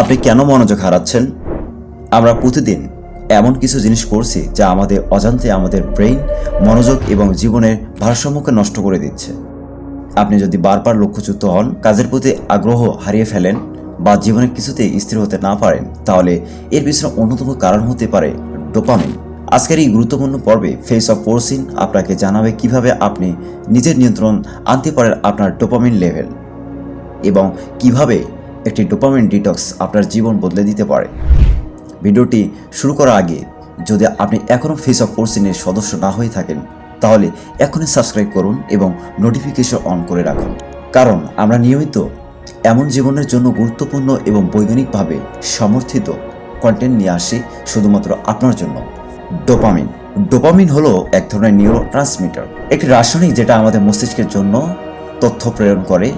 আপনি কেন মনোযোগ হারাচ্ছেন? আমরা প্রতিদিন এমন কিছু জিনিস করছি যা আমাদের অজান্তে আমাদের ব্রেইন, মনোযোগ এবং জীবনের ভারসাম্যকে নষ্ট করে দিচ্ছে। আপনি যদি বারবার লক্ষ্যচ্যুত হন, কাজের প্রতি আগ্রহ হারিয়ে ফেলেন বা জীবনের কিছুতেই স্থির হতে না পারেন, তাহলে এর পিছনে অন্যতম কারণ হতে পারে ডোপামিন। আজকের এই গুরুত্বপূর্ণ পর্বে ফেস অফ পোরসিন আপনাকে জানাবে কীভাবে আপনি নিজের নিয়ন্ত্রণ আনতে পারেন আপনার ডোপামিন লেভেল এবং কীভাবে একটি ডোপামিন ডিটক্স আপনার জীবন বদলে দিতে পারে। ভিডিওটি শুরু করার আগে যদি আপনি এখনও ফেস অফ কোর্সিনের সদস্য না হয়ে থাকেন, তাহলে এখনই সাবস্ক্রাইব করুন এবং নোটিফিকেশন অন করে রাখুন। কারণ আমরা নিয়মিত এমন জীবনের জন্য গুরুত্বপূর্ণ এবং বৈজ্ঞানিকভাবে সমর্থিত কন্টেন্ট নিয়ে আসি শুধুমাত্র আপনার জন্য। ডোপামিন। ডোপামিন হলো এক ধরনের নিউরো ট্রান্সমিটার একটি রাসায়নিক যেটা আমাদের মস্তিষ্কের জন্য তথ্য প্রেরণ করে